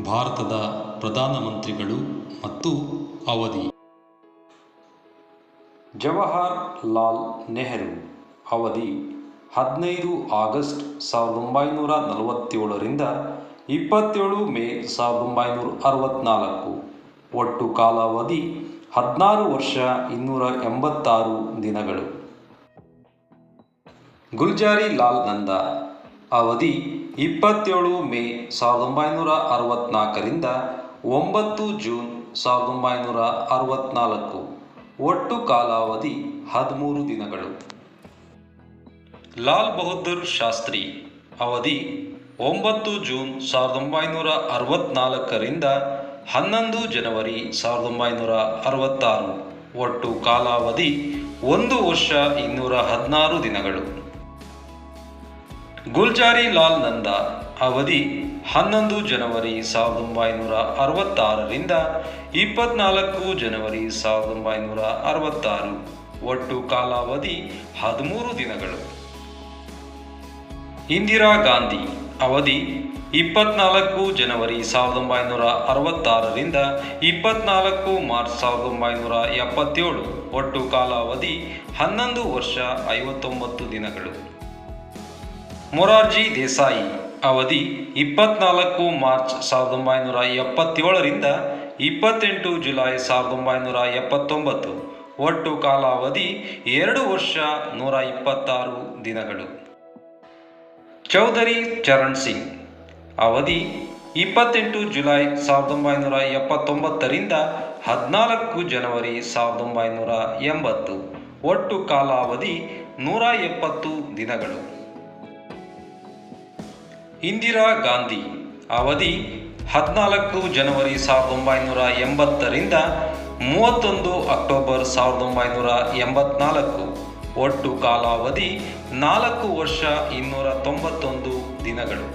ಭಾರತದ ಪ್ರಧಾನಮಂತ್ರಿಗಳು ಮತ್ತು ಅವಧಿ. ಜವಾಹರ್ ಲಾಲ್ ನೆಹರು ಅವಧಿ ಹದಿನೈದು ಆಗಸ್ಟ್ ಸಾವಿರದ ಒಂಬೈನೂರ ನಲವತ್ತೇಳರಿಂದ ಇಪ್ಪತ್ತೇಳು ಮೇ ಸಾವಿರದ ಒಂಬೈನೂರ ಅರವತ್ತ್ನಾಲ್ಕು ಒಟ್ಟು ಕಾಲಾವಧಿ ಹದಿನಾರು ವರ್ಷ ಇನ್ನೂರ ಎಂಬತ್ತಾರು ದಿನಗಳು. ಗುಲ್ಜಾರಿ ಲಾಲ್ ನಂದಾ ಅವಧಿ ಇಪ್ಪತ್ತೇಳು ಮೇ ಸಾವಿರದ ಒಂಬೈನೂರ ಅರವತ್ತ್ನಾಲ್ಕರಿಂದ ಒಂಬತ್ತು ಜೂನ್ ಸಾವಿರದ ಒಂಬೈನೂರ ಅರವತ್ತ್ನಾಲ್ಕು ಒಟ್ಟು ಕಾಲಾವಧಿ ಹದಿಮೂರು ದಿನಗಳು. ಲಾಲ್ ಬಹದ್ದೂರ್ ಶಾಸ್ತ್ರಿ ಅವಧಿ ಒಂಬತ್ತು ಜೂನ್ ಸಾವಿರದ ಒಂಬೈನೂರ ಅರವತ್ತ್ನಾಲ್ಕರಿಂದ ಹನ್ನೊಂದು ಜನವರಿ ಸಾವಿರದ ಒಂಬೈನೂರ ಅರವತ್ತಾರು. ಒಟ್ಟು ಕಾಲಾವಧಿ ಒಂದು ವರ್ಷ ಇನ್ನೂರ ಹದಿನಾರು ದಿನಗಳು. ಗುಲ್ಜಾರಿ ಲಾಲ್ ನಂದಾ ಅವಧಿ ಹನ್ನೊಂದು ಜನವರಿ ಸಾವಿರದ ಒಂಬೈನೂರ ಅರವತ್ತಾರರಿಂದ ಇಪ್ಪತ್ನಾಲ್ಕು ಜನವರಿ ಸಾವಿರದ ಒಂಬೈನೂರ ಅರವತ್ತಾರು. ಒಟ್ಟು ಕಾಲಾವಧಿ ಹದಿಮೂರು ದಿನಗಳು. ಇಂದಿರಾ ಗಾಂಧಿ ಅವಧಿ ಇಪ್ಪತ್ನಾಲ್ಕು ಜನವರಿ ಸಾವಿರದ ಒಂಬೈನೂರ ಅರವತ್ತಾರರಿಂದ ಇಪ್ಪತ್ನಾಲ್ಕು ಮಾರ್ಚ್ ಸಾವಿರದ ಒಂಬೈನೂರ ಎಪ್ಪತ್ತೇಳು. ಒಟ್ಟು ಕಾಲಾವಧಿ ಹನ್ನೊಂದು ವರ್ಷ ಐವತ್ತೊಂಬತ್ತು ದಿನಗಳು. ಮೊರಾರ್ಜಿ ದೇಸಾಯಿ ಅವಧಿ ಇಪ್ಪತ್ನಾಲ್ಕು ಮಾರ್ಚ್ ಸಾವಿರದ ಒಂಬೈನೂರ ಎಪ್ಪತ್ತೇಳರಿಂದ ಇಪ್ಪತ್ತೆಂಟು ಜುಲೈ ಸಾವಿರದ ಒಂಬೈನೂರ ಎಪ್ಪತ್ತೊಂಬತ್ತು. ಒಟ್ಟು ಕಾಲಾವಧಿ ಎರಡು ವರ್ಷ ನೂರ ಇಪ್ಪತ್ತಾರು ದಿನಗಳು. ಚೌಧರಿ ಚರಣ್ ಸಿಂಗ್ ಅವಧಿ ಇಪ್ಪತ್ತೆಂಟು ಜುಲೈ ಸಾವಿರದ ಒಂಬೈನೂರ ಎಪ್ಪತ್ತೊಂಬತ್ತರಿಂದ ಹದಿನಾಲ್ಕು ಜನವರಿ ಸಾವಿರದ ಒಂಬೈನೂರ ಎಂಬತ್ತು. ಒಟ್ಟು ಕಾಲಾವಧಿ ನೂರ ಎಪ್ಪತ್ತು ದಿನಗಳು. ಇಂದಿರಾ ಗಾಂಧಿ ಅವಧಿ ಹದಿನಾಲ್ಕು ಜನವರಿ ಸಾವಿರದ ಒಂಬೈನೂರ ಎಂಬತ್ತರಿಂದ ಮೂವತ್ತೊಂದು ಅಕ್ಟೋಬರ್ ಸಾವಿರದ ಒಂಬೈನೂರ ಎಂಬತ್ನಾಲ್ಕು ಒಟ್ಟು ಕಾಲಾವಧಿ ನಾಲ್ಕು ವರ್ಷ ಇನ್ನೂರ ತೊಂಬತ್ತೊಂದು ದಿನಗಳು.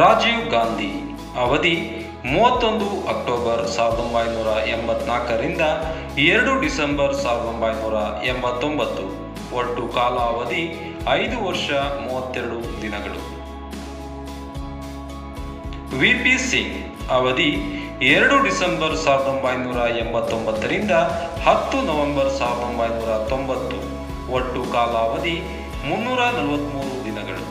ರಾಜೀವ್ ಗಾಂಧಿ ಅವಧಿ ಮೂವತ್ತೊಂದು ಅಕ್ಟೋಬರ್ ಸಾವಿರದ ಒಂಬೈನೂರ ಎಂಬತ್ನಾಲ್ಕರಿಂದ ಎರಡು ಡಿಸೆಂಬರ್ ಸಾವಿರದ ಒಂಬೈನೂರ ಎಂಬತ್ತೊಂಬತ್ತು ಒಟ್ಟು ಕಾಲಾವಧಿ ಐದು ವರ್ಷ ಮೂವತ್ತೆರಡು ದಿನಗಳು. ವಿ ಪಿ ಸಿಂಗ್ ಅವಧಿ ಎರಡು ಡಿಸೆಂಬರ್ ಸಾವಿರದ ಒಂಬೈನೂರ ಎಂಬತ್ತೊಂಬತ್ತರಿಂದ ಹತ್ತು ನವೆಂಬರ್ ಸಾವಿರದ ಒಂಬೈನೂರ ತೊಂಬತ್ತು, ಒಟ್ಟು ಕಾಲಾವಧಿ ಮುನ್ನೂರ ನಲವತ್ತ್ಮೂರು ದಿನಗಳು.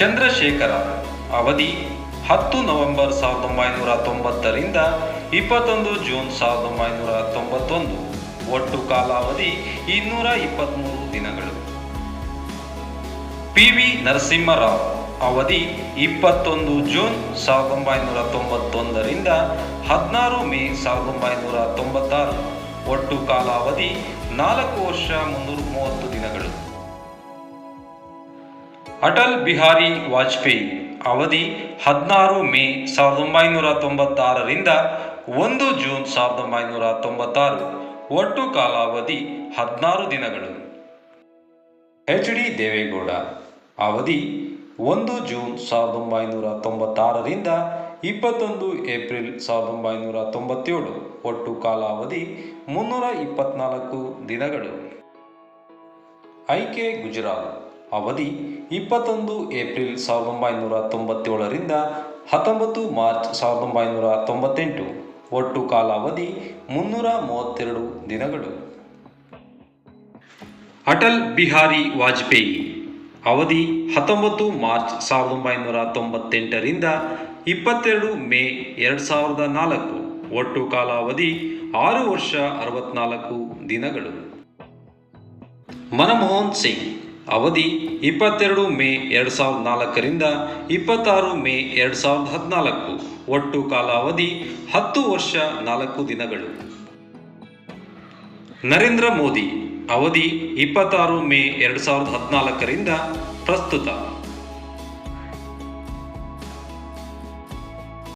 ಚಂದ್ರಶೇಖರ ಅವಧಿ ಹತ್ತು ನವೆಂಬರ್ ಸಾವಿರದ ಒಂಬೈನೂರ ತೊಂಬತ್ತರಿಂದ ಇಪ್ಪತ್ತೊಂದು ಜೂನ್ ಸಾವಿರದ ಒಂಬೈನೂರ ತೊಂಬತ್ತೊಂದು ಒಟ್ಟು ಕಾಲಾವಧಿ ಇನ್ನೂರ ಇಪ್ಪತ್ತ್ಮೂರು ದಿನಗಳು. ಪಿ ವಿ ನರಸಿಂಹರಾವ್ ಅವಧಿ ಇಪ್ಪತ್ತೊಂದು ಜೂನ್ ಸಾವಿರದ ಒಂಬೈನೂರ ತೊಂಬತ್ತೊಂದರಿಂದ ಹದಿನಾರು ಮೇ ಸಾವಿರದ ಒಂಬೈನೂರ ತೊಂಬತ್ತಾರು ಒಟ್ಟು ಕಾಲಾವಧಿ ನಾಲ್ಕು ವರ್ಷ ಮುನ್ನೂರ ಮೂವತ್ತು ದಿನಗಳು. ಅಟಲ್ ಬಿಹಾರಿ ವಾಜಪೇಯಿ ಅವಧಿ ಹದಿನಾರು ಮೇ ಸಾವಿರದ ಒಂಬೈನೂರ ತೊಂಬತ್ತಾರರಿಂದ ಒಂದು ಜೂನ್ ಸಾವಿರದ ಒಂಬೈನೂರ ತೊಂಬತ್ತಾರು ಒಟ್ಟು ಕಾಲಾವಧಿ ಹದಿನಾರು ದಿನಗಳು. ಎಚ್ ಡಿ ದೇವೇಗೌಡ, ಅವಧಿ ಒಂದು ಜೂನ್ ಸಾವಿರದ ಒಂಬೈನೂರ ತೊಂಬತ್ತಾರರಿಂದ ಇಪ್ಪತ್ತೊಂದು ಏಪ್ರಿಲ್ ಸಾವಿರದ ಒಂಬೈನೂರ ತೊಂಬತ್ತೇಳು ಒಟ್ಟು ಕಾಲಾವಧಿ ಮುನ್ನೂರ ಇಪ್ಪತ್ನಾಲ್ಕು ದಿನಗಳು. ಐಕೆ ಗುಜರಾಲ್, ಅವಧಿ ಇಪ್ಪತ್ತೊಂದು ಏಪ್ರಿಲ್ ಸಾವಿರದ ಒಂಬೈನೂರ ತೊಂಬತ್ತೇಳರಿಂದ ಹತ್ತೊಂಬತ್ತು ಮಾರ್ಚ್ ಸಾವಿರದ ಒಂಬೈನೂರ ತೊಂಬತ್ತೆಂಟು ಒಟ್ಟು ಕಾಲಾವಧಿ ಮುನ್ನೂರ ಮೂವತ್ತೆರಡು ದಿನಗಳು. ಅಟಲ್ ಬಿಹಾರಿ ವಾಜಪೇಯಿ ಅವಧಿ ಹತ್ತೊಂಬತ್ತು ಮಾರ್ಚ್ ಸಾವಿರದ ಒಂಬೈನೂರ ತೊಂಬತ್ತೆಂಟರಿಂದ ಇಪ್ಪತ್ತೆರಡು ಮೇ ಎರಡು ಸಾವಿರದ ನಾಲ್ಕು, ಒಟ್ಟು ಕಾಲಾವಧಿ ಆರು ವರ್ಷ ಅರವತ್ನಾಲ್ಕು ದಿನಗಳು. ಮನಮೋಹನ್ ಸಿಂಗ್ ಅವಧಿ ಇಪ್ಪತ್ತೆರಡು ಮೇ ಎರಡು ಸಾವಿರದ ನಾಲ್ಕರಿಂದ ಇಪ್ಪತ್ತಾರು ಮೇ ಎರಡು ಸಾವಿರದ ಹದಿನಾಲ್ಕು. ಒಟ್ಟು ಕಾಲಾವಧಿ ಹತ್ತು ವರ್ಷ ನಾಲ್ಕು ದಿನಗಳು. ನರೇಂದ್ರ ಮೋದಿ ಅವಧಿ ಇಪ್ಪತ್ತಾರು ಮೇ ಎರಡು ಸಾವಿರದ ಹದಿನಾಲ್ಕರಿಂದ ಪ್ರಸ್ತುತ.